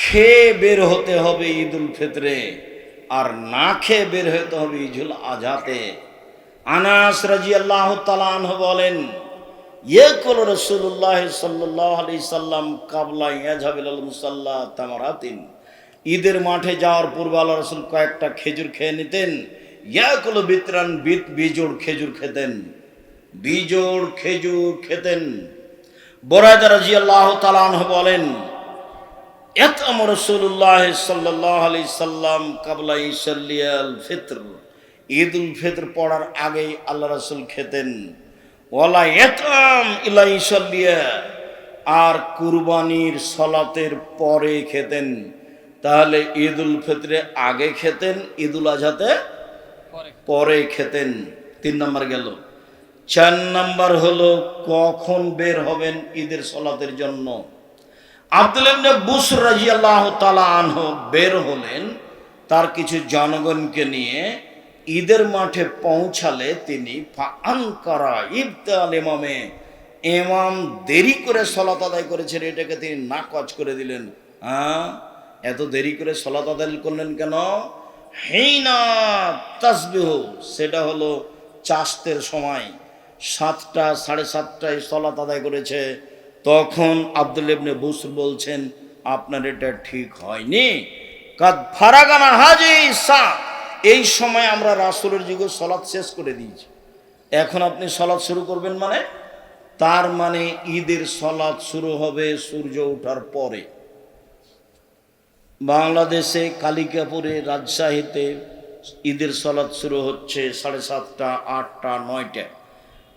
খেয়ে বের হতে হবে ঈদ উল ফিতরে, আর না খেয়ে বের হতে হবে ঈদুল আজহাতে। আনাস রাজি আল্লাহ তালাহ বলেন ইয়ে কল রসুল্লাহ সাল্লাহ সাল্লাম কাবলা ইয়াজাবিল মুসাল্লা তামারাতিন। ঈদের মাঠে যাওয়ার পূর্বে আল্লাহ রসুল কয়েকটা খেজুর খেয়ে নিতেন। ইয়া কলো বিতরান বিত বিজোড় খেজুর খেতেন। বিজোড় খেজুর খেতেন। বরাদা রাজি আল্লাহ তালাহ বলেন ঈদ উল ফিত্র পড়ার আগেই আল্লাহ রসুল খেতেন। ওয়ালা ইলা আর সলাতের পরে খেতেন। তাহলে ঈদ উল ফিত্রে আগে খেতেন, ঈদ উল আজহাতে পরে খেতেন। তিন নম্বর গেল। চার নম্বর হলো কখন বের হবেন ঈদের সলাতের জন্য? বের হলেন তার কিছু জনগণকে নিয়ে ঈদের মাঠে পৌঁছালে তিনি ইমাম দেরি করে সলাত আদায় করেছেন, এটাকে তিনি নাকচ করে দিলেন। হ্যাঁ? এত দেরি করে সলাত আদায় করলেন কেন? হেইনা তাসবিহ, সেটা হলো চাষতের সময়, সাতটা, সাড়ে সাতটায় সলাত আদায় করেছে। তখন আব্দুল ইবনে বুসর বলছেন, আপনার এটা ঠিক হয়নি। কাদ ফারাগানা হাজি সা এই সময় আমরা রাসূলের যুগে সলাৎ শেষ করে দিয়েছি। এখন আপনি সলাৎ শুরু করবেন মানে? তার মানে ঈদের সলাৎ শুরু হবে সূর্য ওঠার পরে। বাংলাদেশে কালিকাপুরে রাজশাহীতে ঈদের সলাৎ শুরু হচ্ছে সাড়ে সাতটা, আটটা নয়টা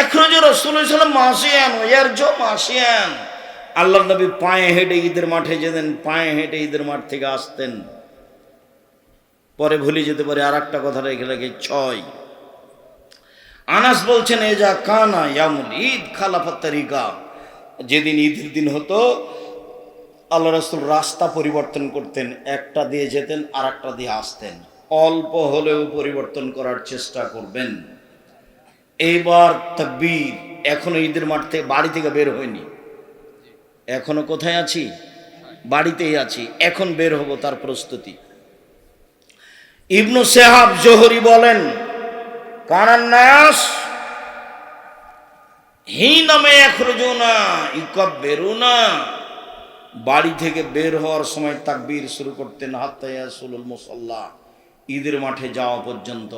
এখনও রসুল মাসিয়ান ইয়ার জো মাসিয়ান আল্লাহ নবী পায়ে হেঁটে ঈদের মাঠে যেতেন, পায়ে হেঁটে ঈদের মাঠ থেকে আসতেন। পরে ভুলে যেতে পারে আর একটা কথা রেখে রেখে, ছয়। আনাস বলছেন, এ যা কানা ইয়ামুল ঈদ খালাফাত তারিকা। যেদিন ঈদের দিন হতো, আল্লাহ রসুল রাস্তা পরিবর্তন করতেন, একটা দিয়ে যেতেন আর একটা দিয়ে আসতেন। অল্প হলেও পরিবর্তন করার চেষ্টা করবেন। এইবার তকবীর এখনও ঈদের মাঠ থেকে, বাড়ি থেকে বের হয়নি। এখনও কোথায় আছি? বাড়িতেই আছি। এখন বের হব তার প্রস্তুতি। ইবনু সেহাব জোহরি বলেন কানান্নাস হি নামে এখরজো না ইকব বেরো না বাড়ি থেকে বের হওয়ার সময় তাকবীর শুরু করতেন হাত্তাইয়া সুলুল মুসল্লা, ঈদের মাঠে যাওয়া পর্যন্ত।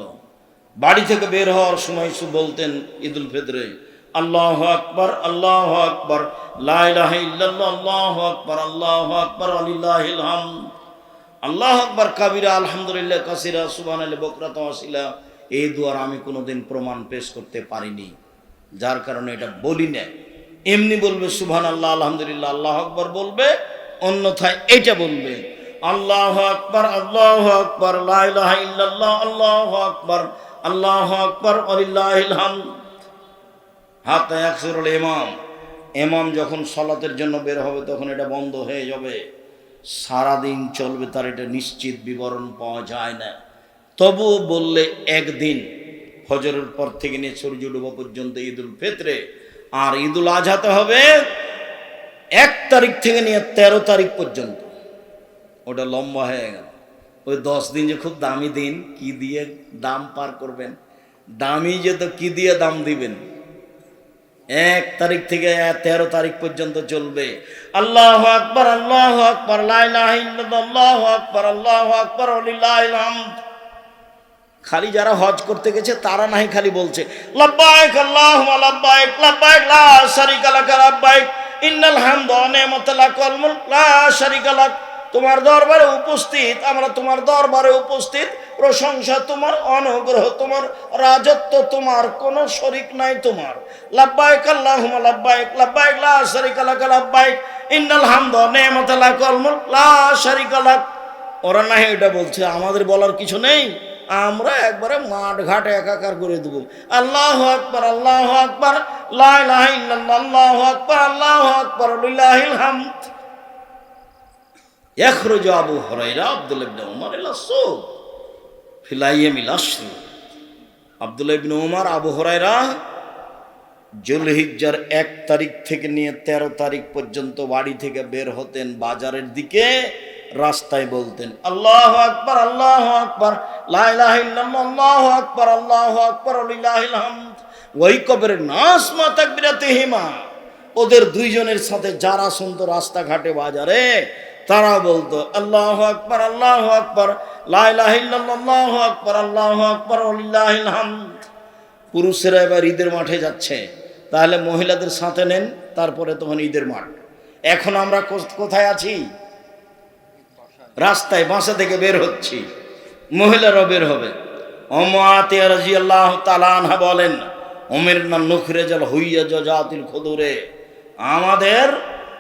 বাড়ি থেকে বের হওয়ার সময় সু বলতেন, ঈদুল ফিতরে, আল্লাহ আকবর আল্লাহ আকবর আল্লাহ আকবর আল্লাহ আকবর, আলিল্লাহিল হাম আল্লাহ আকবর, কাবিরা, আলহামদুলিল্লাহ, কাসিরা সুবান আলী বকরা তাসিলা এই দুয়ার আমি কোনোদিন প্রমাণ পেশ করতে পারিনি। যার কারণে এটা বলি না এমনি বলবে সুবহান আল্লাহ আলহামদুলিল্লাহ, আল্লাহ আকবর বলবে, অন্যথায় এটা বলবে, আল্লাহ আকবর আল্লাহ আকবর লাহ আল্লাহ আকবর আল্লাহ আকবর আলিল্লাহিলহাম হাত একসুরুল ইমাম। ইমাম যখন সলাতের জন্য বের হবে, তখন এটা বন্ধ হয়ে যাবে। সারাদিন চলবে, তার এটা নিশ্চিত বিবরণ পাওয়া যায় না। তবুও বললে একদিন হজরের পর থেকে নিয়ে সূর্য ডুবা পর্যন্ত ঈদুল ফেতরে, আর ঈদুল আজহাতে হবে এক তারিখ থেকে নিয়ে তেরো তারিখ পর্যন্ত। ওটা লম্বা হয়ে গেল। ওই দশ দিন যে খুব দামি দিন, কি দিয়ে দাম পার করবেন? দামি যে তো কি দিয়ে দাম দিবেন? এক তারিখ থেকে তেরো তারিখ পর্যন্ত চলবে। আল্লাহ আকবর আল্লাহ আকবর আল্লাহ আকবর আল্লাহ আকবর খালি যারা হজ করতে গেছে, তারা নাই খালি বলছে, লাব্বাইক লাব্বাইক লা লা তোমার দরবারে উপস্থিত, আমরা তোমার দরবারে উপস্থিত, প্রশংসা তোমার, অনুগ্রহ তোমার, রাজত্ব তোমার, কোনো শরিক নাই তোমার। লাব্বাইক আল্লাহ লাব্বাইক লাব্বাইক লা শারিকা লাক লাব্বাইক, ইন্নাল হামদা নি'মাতা লাক লা শারিকা লাক। ওরা না এটা বলছে, আমাদের বলার কিছু নেই, আমরা একবারে মাঠ ঘাট একাকার করে দেবো। আল্লাহ আকবর আল্লাহ আকবর আল্লাহ আকবর আল্লাহ আকবর হামদ। ইয়াখরুজু আবু হরাইরা আব্দুল ইবনে ওমর ইলা সুক ফিলাইয়াম ইলা শুক আব্দুল ইবনে ওমর আবু হরাইরা জুলহিজ্জার এক তারিখ থেকে নিয়ে ১৩ তারিখ পর্যন্ত বাড়ি থেকে বের হতেন বাজারের দিকে, রাস্তায় বলতেন, আল্লাহ আকবার আল্লাহ আকবার আল্লাহ আকবার আল্লাহ আকবার ওই কবের নাস মাতা বিরাতে হিমা ওদের দুইজনের সাথে যারা শুনতো রাস্তাঘাটে বাজারে তারা বলতো, আল্লাহ আকবার আল্লাহ আকবার লাহ আকবার, আল্লাহ আকবার পুরুষেরা এবার ঈদের মাঠে যাচ্ছে। তাহলে মহিলাদের সাথে নেন, তারপরে তখন ঈদের মাঠ। এখন আমরা কোথায় আছি? রাস্তায়, বাসা থেকে বের হচ্ছি। মহিলারাও বের হবে। আল্লাহ বলেন জল হইয়া আমাদের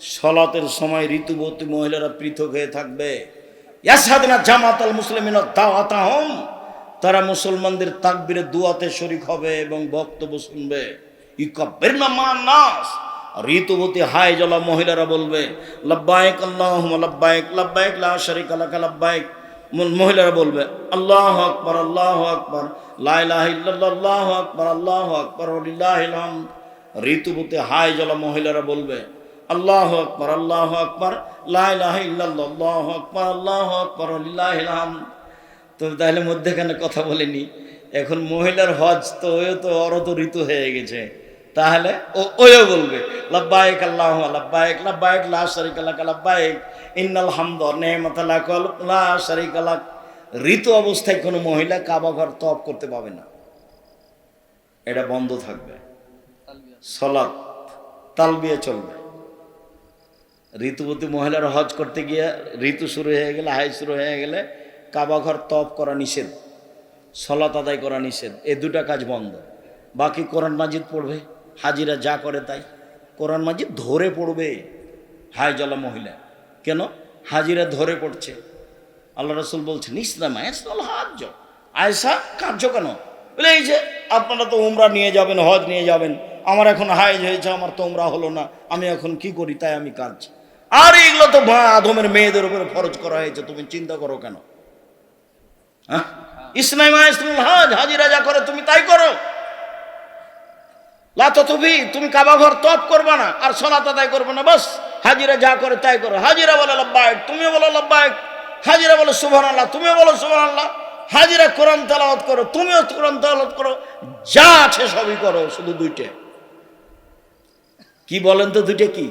সলাতের সময় ঋতুবতী মহিলারা পৃথক হয়ে থাকবে। ইয়াসাদিনা জামাত আল মুসলিমিন দাওয়াতাহম। তারা মুসলমানদের তাকবিরে দুয়াতে শরিক হবে এবং বক্তব্য শুনবে। ইকাব্বির না নাস ঋতুবতী হাই জলা মহিলারা বলবে লব্বাইক আল্লাহ লব্বাইক লব্বাইক লা শরিকা লাক লব্বাইক ম- মহিলারা বলবে, আল্লাহ আকবার আল্লাহ আকবার, লা ইলাহা ইল্লাল্লাহ, আল্লাহু আকবার আল্লাহু আকবার ঋতুবতী হাই জলা মহিলারা বলবে আল্লাহ আকবর আল্লাহ আকবর লাহ আল্লাহ আকবর আল্লাহ আকবর লিল্লাহিল হামদ তো তাহলে মধ্যেখানে কথা বলিনি, এখন মহিলার হজ তো ওও তো অরত ঋতু হয়ে গেছে। তাহলে ও ওও বলবে, লাব্বাইক আল্লাহ লাব্বাইক লাব্বাইক, লা শারিকা লাক, লাব্বাইক, ইন্নাল হামদ নি'মাতা লাক, লা শারিকা লাক। ঋতু অবস্থায় কোনো মহিলা কাবা ঘর তপ করতে পাবে না। এটা বন্ধ থাকবে। সলাৎ, তালবিয়া চলবে। ঋতুবতী মহিলারা হজ করতে গিয়ে ঋতু শুরু হয়ে গেলে হাই শুরু হয়ে গেলে কাবা ঘর তপ করা নিষেধ, সলাত আদায় করা নিষেধ এ দুটা কাজ বন্ধ। বাকি কোরআন মাজিদ পড়বে, হাজিরা যা করে তাই। কোরআন মাজিদ ধরে পড়বে হাই জলা মহিলা। কেন? হাজিরা ধরে পড়ছে। আল্লাহ রসুল ইসলাম ইসলাম হাজ আয়সা কার্য কেন? বলে, এই যে আপনারা তো উমরা নিয়ে যাবেন, হজ নিয়ে যাবেন। আমার এখন হাইজ হয়েছে, আমার তো উমরা হলো না। আমি এখন কি করি? তাই আমি কাজ আর এগুলো তো আদমের মেয়েদের উপরে ফরজ করা হয়েছে, তুমি চিন্তা করো কেন? হ্যাঁ? হাজিরা তুমি বলে হাজিরা কোরআন করো, তুমিও কোরআন করো। যা আছে সবই করো, শুধু দুইটা। কি বলেন তো দুইটা কি?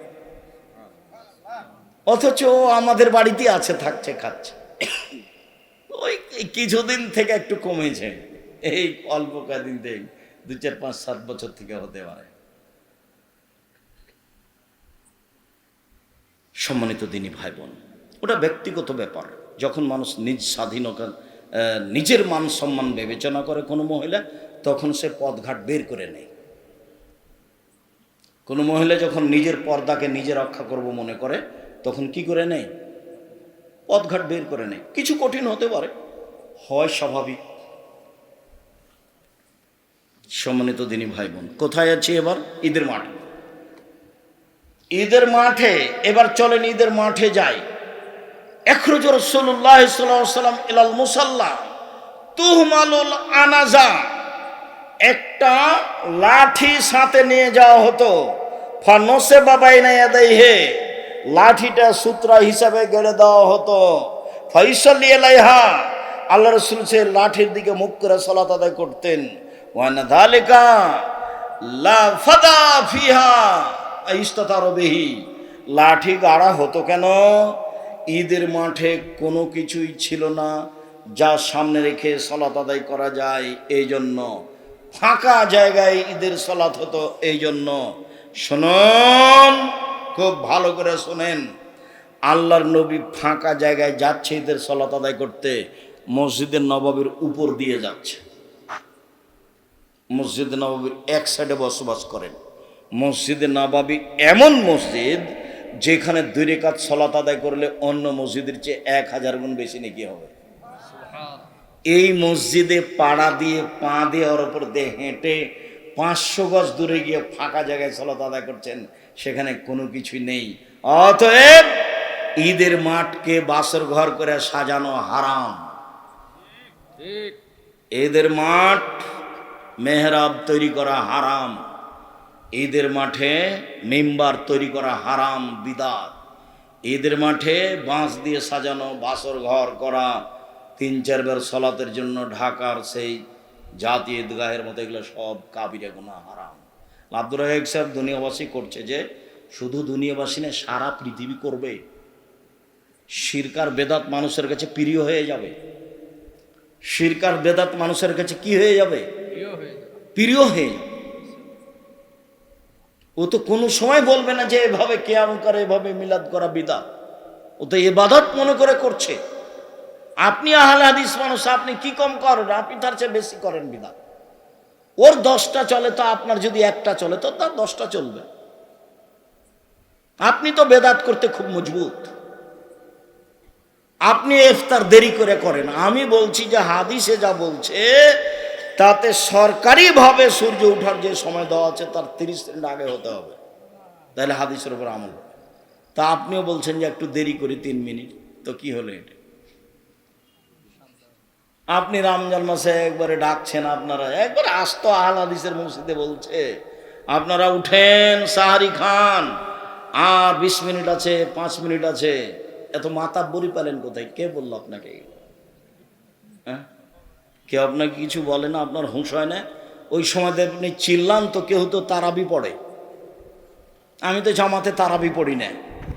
অথচ আমাদের বাড়িতে আছে, থাকছে, খাচ্ছে। ওই কিছুদিন থেকে একটু কমেছে। এই অল্প কদিন থেকে, দু চার পাঁচ সাত বছর থেকে হতে পারে। সম্মানিত দিনী ভাই বোন ওটা ব্যক্তিগত ব্যাপার। যখন মানুষ নিজ স্বাধীনতা নিজের মান সম্মান বিবেচনা করে কোনো মহিলা, তখন সে পথঘাট বের করে নেয়। কোনো মহিলা যখন নিজের পর্দাকে নিজে রক্ষা করব মনে করে, তখন কি করে নেয়? পথঘাট বের করে নেয়। কিছু কঠিন হতে পারে। হয় স্বাভাবিক। সম্মানিত দিনী ভাই বোন কোথায় আছি এবার? ঈদের মাঠে। ঈদের মাঠে, এবার চলেন ঈদের মাঠে যাই। এখরুজ রসুল্লাহ সাল্লাম ইলাল মুসাল্লা তুহমালুল আনাজা, একটা লাঠি সাথে নিয়ে যাওয়া হতো। ফানসে বাবাই নাইয়া নাই হে। লাঠিটা সূত্রা হিসাবে গেড়ে দেওয়া হতো। ফৈসলি এলাইহা আল্লাহ রসুল সে লাঠির দিকে মুখ করে সলাত আদায় করতেন। ওয়ানা ধালিকা লা ফাদা ফিহা ইস্তাতারবিহি লাঠি গাড়া হতো কেন? ঈদের মাঠে কোনো কিছুই ছিল না, যা সামনে রেখে সলাত আদায় করা যায় এই জন্য ফাঁকা জায়গায় ঈদের সলাত হতো এই জন্য শুনুন খুব ভালো করে শোনেন। আল্লাহর নবী ফাঁকা জায়গায় যাচ্ছে ঈদের সলাত আদায় করতে মসজিদের নবাবের উপর দিয়ে যাচ্ছে। মসজিদ নবাবির এক সাইডে বসবাস করেন। মসজিদে নবাবি এমন মসজিদ যেখানে দুই রেখাত সলাত আদায় করলে অন্য মসজিদের চেয়ে এক হাজার গুণ বেশি নাকি হবে। এই মসজিদে পাড়া দিয়ে পা দিয়ে ওর ওপর দিয়ে হেঁটে পাঁচশো গজ দূরে গিয়ে ফাঁকা জায়গায় সলাত আদায় করছেন, সেখানে কোনো কিছুই নেই। অতএব ঈদের মাঠকে বাসর ঘর করে সাজানো হারাম। ঈদের মাঠ মেহরাব তৈরি করা হারাম। ঈদের মাঠে মেম্বার তৈরি করা হারাম বিদাত। ঈদের মাঠে বাঁশ দিয়ে সাজানো বাসর ঘর করা, তিন চারবার সলাতের জন্য ঢাকার সেই জাতীয় ঈদগাহের মতো এগুলো সব কাবিরে গোনা হারাম। আব্দুর রাহেক সাহেব দুনিয়াবাসী করছে যে শুধু দুনিয়াবাসী না সারা পৃথিবী করবে। শিরকার বেদাত মানুষের কাছে প্রিয় হয়ে যাবে। শিরকার বেদাত মানুষের কাছে কি হয়ে যাবে। প্রিয় হয়ে যাবে। ও তো কোনো সময় বলবে না যে এভাবে কেয়াম করে এভাবে মিলাদ করা বিদাত। ও তো এবাদত মনে করে করছে। আপনি আহলে হাদিস মানুষ, আপনি কি কম করেন? আপনি তার চেয়ে বেশি করেন বিদাত ওর দশটা চলে তো আপনার যদি একটা চলে, তো তার দশটা চলবে। আপনি তো বেদাত করতে খুব মজবুত। আপনি ইফতার দেরি করে করেন। আমি বলছি যে হাদিসে যা বলছে, তাতে সরকারিভাবে সূর্য ওঠার যে সময় দেওয়া আছে, তার তিরিশ মিনিট আগে হতে হবে। তাহলে হাদিসের উপর আমল তা আপনিও বলছেন যে একটু দেরি করি, তিন মিনিট। তো কি হলো এটা? আপনি রমজান মাসে একবারে ডাকছেন আপনারা। একবারে আস্ত আহল হাদিসের মসজিদে বলছে, আপনারা উঠেন সাহারি খান। আর বিশ মিনিট আছে, পাঁচ মিনিট আছে। এত মাথা বড়ি পেলেন কোথায়? কে বলল আপনাকে? হ্যাঁ? কেউ আপনাকে কিছু বলে না, আপনার হুঁশ হয় না? ওই সময় আপনি চিল্লান তো কেউ তো তারাবি পড়ে। আমি তো জামাতে তারাবি পড়ি না।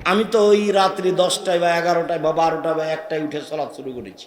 আমি তো ওই রাত্রি দশটায় বা এগারোটায় বা বারোটায় বা একটায় উঠে সলাৎ শুরু করেছি।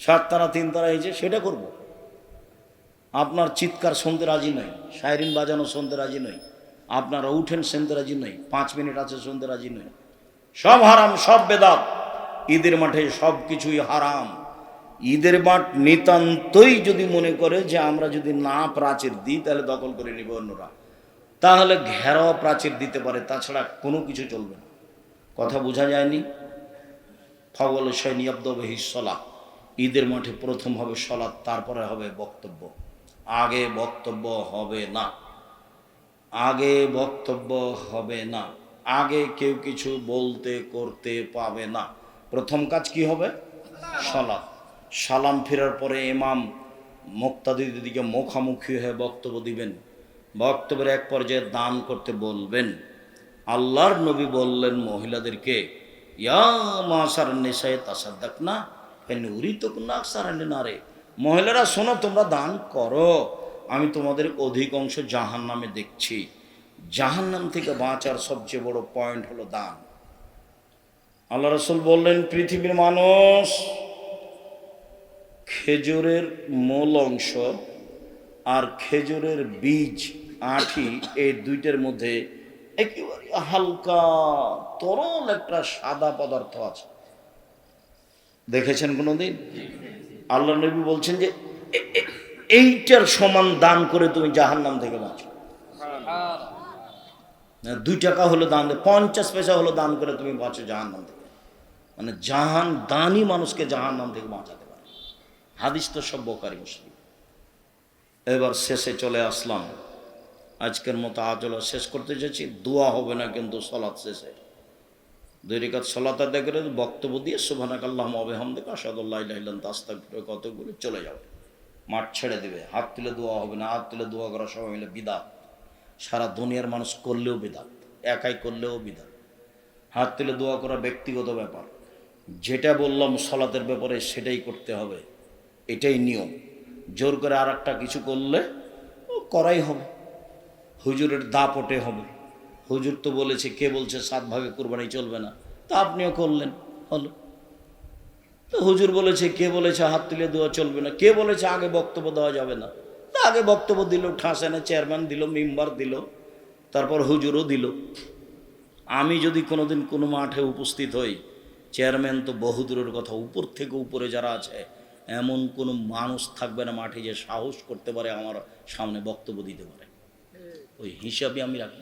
সাত তারা তিন তারা হয়েছে সেটা করব। আপনার চিৎকার শুনতে রাজি নই, সাইরিন বাজানো শুনতে রাজি নই, আপনারা উঠেন শুনতে রাজি নই, পাঁচ মিনিট আছে শুনতে রাজি নই। সব হারাম, সব বেদাত। ঈদের মাঠে সব কিছুই হারাম। ঈদের মাঠ নিতান্তই যদি মনে করে যে আমরা যদি না প্রাচীর দিই, তাহলে দখল করে নিব অন্যরা। তাহলে ঘেরাও প্রাচীর দিতে পারে, তাছাড়া কোনো কিছু চলবে না। কথা বোঝা যায়নি? ফগল সৈনী আব্দহিসলা ঈদের মাঠে প্রথম হবে সলাৎ, তারপরে হবে বক্তব্য। আগে বক্তব্য হবে না। আগে বক্তব্য হবে না। আগে কেউ কিছু বলতে, করতে পাবে না। প্রথম কাজ কি হবে? সালাত সালাম ফেরার পরে ইমাম মুক্তাদিদের দিকে মুখামুখি হয়ে বক্তব্য দিবেন। বক্তব্যের এক পর্যায়ে দান করতে বলবেন। আল্লাহর নবী বললেন মহিলাদেরকে, ইয়া মাসার নেশায় তাসাদ্দাক না উরি তো না সারান্ডে না রে? মহিলারা, শোনো, তোমরা দান করো। আমি তোমাদের অধিকাংশ জাহান নামে দেখছি। জাহান নাম থেকে বাঁচার সবচেয়ে বড় পয়েন্ট হলো দান। আল্লাহ রসুল বললেন, পৃথিবীর মানুষ খেজুরের মূল অংশ আর খেজুরের বীজ, আঠি, এই দুইটার মধ্যে একেবারে হালকা তরল একটা সাদা পদার্থ আছে। দেখেছেন কোনোদিন? আল্লাহ নবী বলছেন যে এইটার সমান দান করে তুমি জাহান নাম থেকে বাঁচো। দুই টাকা হলো দান পঞ্চাশ পয়সা হলো দান করে তুমি বাঁচো জাহান নাম থেকে। মানে জাহান, দানই মানুষকে জাহান নাম থেকে বাঁচাতে পারে। হাদিস তো সব বোকারি মুসলিম। এবার শেষে চলে আসলাম। আজকের মতো আজলা শেষ করতে যাচ্ছি দোয়া হবে না কিন্তু সলাৎ শেষে। দুই রেখাত সলাত আদায় করে বক্তব্য দিয়ে সুবহানাক আল্লাহ আবেহামদিক আসাদুল্লাহ তাস্তাক কতগুলো চলে যাবে মাঠ ছেড়ে দেবে। হাত তুলে দোয়া হবে না, হাত তুলে দোয়া করা সবাই মিলে বিদাত। সারা দুনিয়ার মানুষ করলেও বিদাত। একাই করলেও বিদাত। হাত তুলে দোয়া করা ব্যক্তিগত ব্যাপার। যেটা বললাম সলাতের ব্যাপারে সেটাই করতে হবে। এটাই নিয়ম। জোর করে আর একটা কিছু করলে করাই হবে। হুজুরের দাপটে হবে। হুজুর তো বলেছে, কে বলছে সাতভাবে কোরবানি চলবে না। তা আপনিও করলেন হলো। তো হুজুর বলেছে কে বলেছে হাত তুলে দেওয়া চলবে না? কে বলেছে আগে বক্তব্য দেওয়া যাবে না? তা আগে বক্তব্য দিল ঠাসেনে চেয়ারম্যান দিল মেম্বার দিল তারপর হুজুরও দিল। আমি যদি কোনোদিন কোনো মাঠে উপস্থিত হই চেয়ারম্যান তো বহুদূরের কথা উপর থেকে উপরে যারা আছে এমন কোনো মানুষ থাকবে না মাঠে যে সাহস করতে পারে আমার সামনে বক্তব্য দিতে পারে। ওই হিসাবে আমি রাখি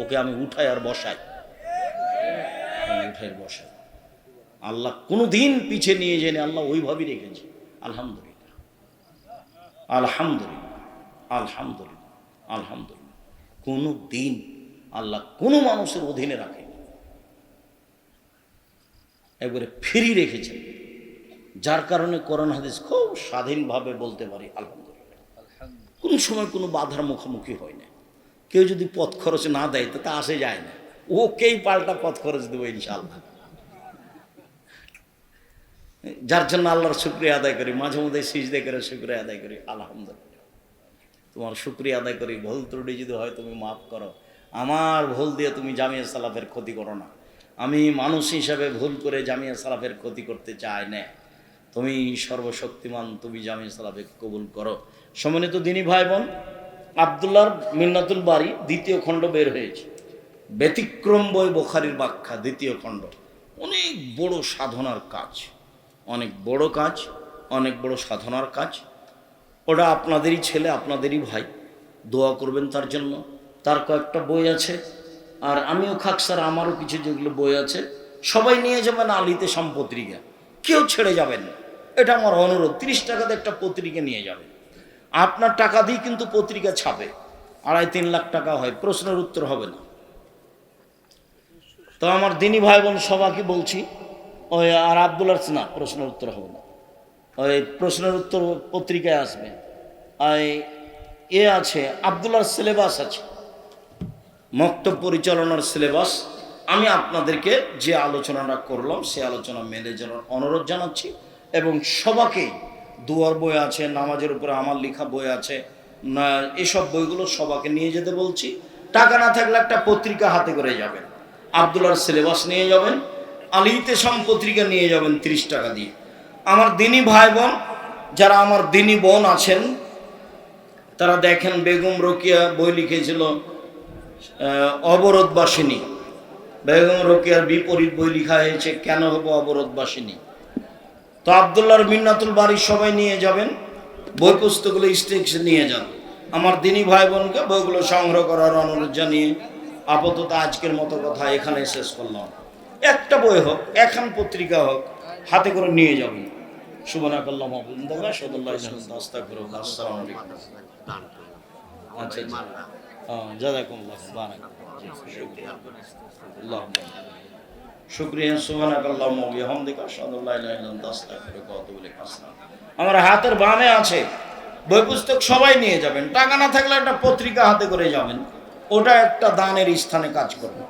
ওকে আমি উঠাই আর বসাই। উঠাই আর আল্লাহ কোনো দিন পিছিয়ে নিয়ে জেনে আল্লাহ ওইভাবেই রেখেছে। আলহামদুলিল্লাহ। আলহামদুলিল্লাহ। আলহামদুলিল্লাহ। আলহামদুলিল্লাহ। কোনো দিন আল্লাহ কোনো মানুষের অধীনে রাখে একবারে ফ্রি রেখেছেন। যার কারণে করোনা হাদিস খুব স্বাধীনভাবে বলতে পারি আলহামদুলিল্লাহ। কোন সময় কোনো বাধার মুখোমুখি হয় না। কেউ যদি পথ খরচ না দেয় তা আসে যায় না। ওকেই পাল্টা পথ খরচ দেবো ইনশাল্লাহ যার জন্য আল্লাহর শুক্রিয়া আদায় করি, মাঝে মধ্যে সিজদে করে শুক্রিয়া আদায় করি, আলহামদুলিল্লাহ। তোমার শুক্রিয়া আদায় করি, ভুল ত্রুটি যদি হয় তুমি মাফ করো। আমার ভুল দিয়ে তুমি জামিয়া সালাফের ক্ষতি করো না। আমি মানুষ হিসাবে ভুল করে জামিয়া সালাফের ক্ষতি করতে চাই না। তুমি সর্বশক্তিমান, তুমি জামিয়া সালাফে কবুল করো। সম্মানিত দিনী ভাই বোন, আবদুল্লাহর মিন্নাতুল বাড়ি দ্বিতীয় খণ্ড বের হয়েছে। ব্যতিক্রম বই বোখারির ব্যাখ্যা, দ্বিতীয় খণ্ড। অনেক বড় সাধনার কাজ, অনেক বড় কাজ, অনেক বড় সাধনার কাজ। ওটা আপনাদেরই ছেলে, আপনাদেরই ভাই, দোয়া করবেন তার জন্য। তার কয়েকটা বই আছে, আর আমিও খাক স্যার, আমারও কিছু যেগুলো বই আছে, সবাই নিয়ে যাবেন আলিতে সম্পত্রিকা কেউ ছেড়ে যাবেন না। এটা আমার অনুরোধ, তিরিশ টাকাতে একটা পত্রিকা নিয়ে যাবে আপনার টাকা দিয়ে কিন্তু পত্রিকা ছাপে। আড়াই তিন লাখ টাকা হয়, প্রশ্নের উত্তর হবে না। তো আমার দিনী ভাই বোন সবাইকে বলছি, ওই আর আবদুল্লাহ না, প্রশ্নের উত্তর হবে না। ওই প্রশ্নের উত্তর পত্রিকায় আসবে। ওই এ আছে আবদুল্লার সিলেবাস আছে। মক্তব পরিচালনার সিলেবাস আমি আপনাদেরকে যে আলোচনাটা করলাম, সে আলোচনা মেনে যাওয়ার অনুরোধ জানাচ্ছি। এবং সবাকেই দুয়ার বই আছে, নামাজের উপরে আমার লেখা বই আছে এসব বইগুলো সবাকে নিয়ে যেতে বলছি। টাকা না থাকলে একটা পত্রিকা হাতে করে যাবেন। আবদুল্লার সিলেবাস নিয়ে যাবেন, আলিতে পত্রিকা নিয়ে যাবেন তিরিশ টাকা দিয়ে। আমার দিনী ভাই বোন, যারা আমার দিনী বোন আছেন, তারা দেখেন বেগম রোকিয়া বই লিখেছিল অবরোধবাসিনী। বেগম রোকিয়ার বিপরীত বই লিখা হয়েছে, কেন হব অবরোধবাসিনী? তো আবদুল্লাহর মিন্নাতুল বাড়ির সবাই নিয়ে যাবেন, বই পুস্তকগুলো স্টেক্স নিয়ে যান। আমার দিনী ভাই বোনকে বইগুলো সংগ্রহ করার অনুরোধ জানিয়ে আপাতত আজকের মতো কথা এখানে শেষ করলাম। একটা বই হোক, এখন পত্রিকা হোক, হাতে করে নিয়ে যাবেন সুবনা করলাম আচ্ছা আচ্ছা। হ্যাঁ শুক্রিয়া আমার হাতের বামে আছে বই পুস্তক সবাই নিয়ে যাবেন। টাকা না থাকলে একটা পত্রিকা হাতে করে যাবেন। ওটা একটা দানের স্থানে কাজ করবে।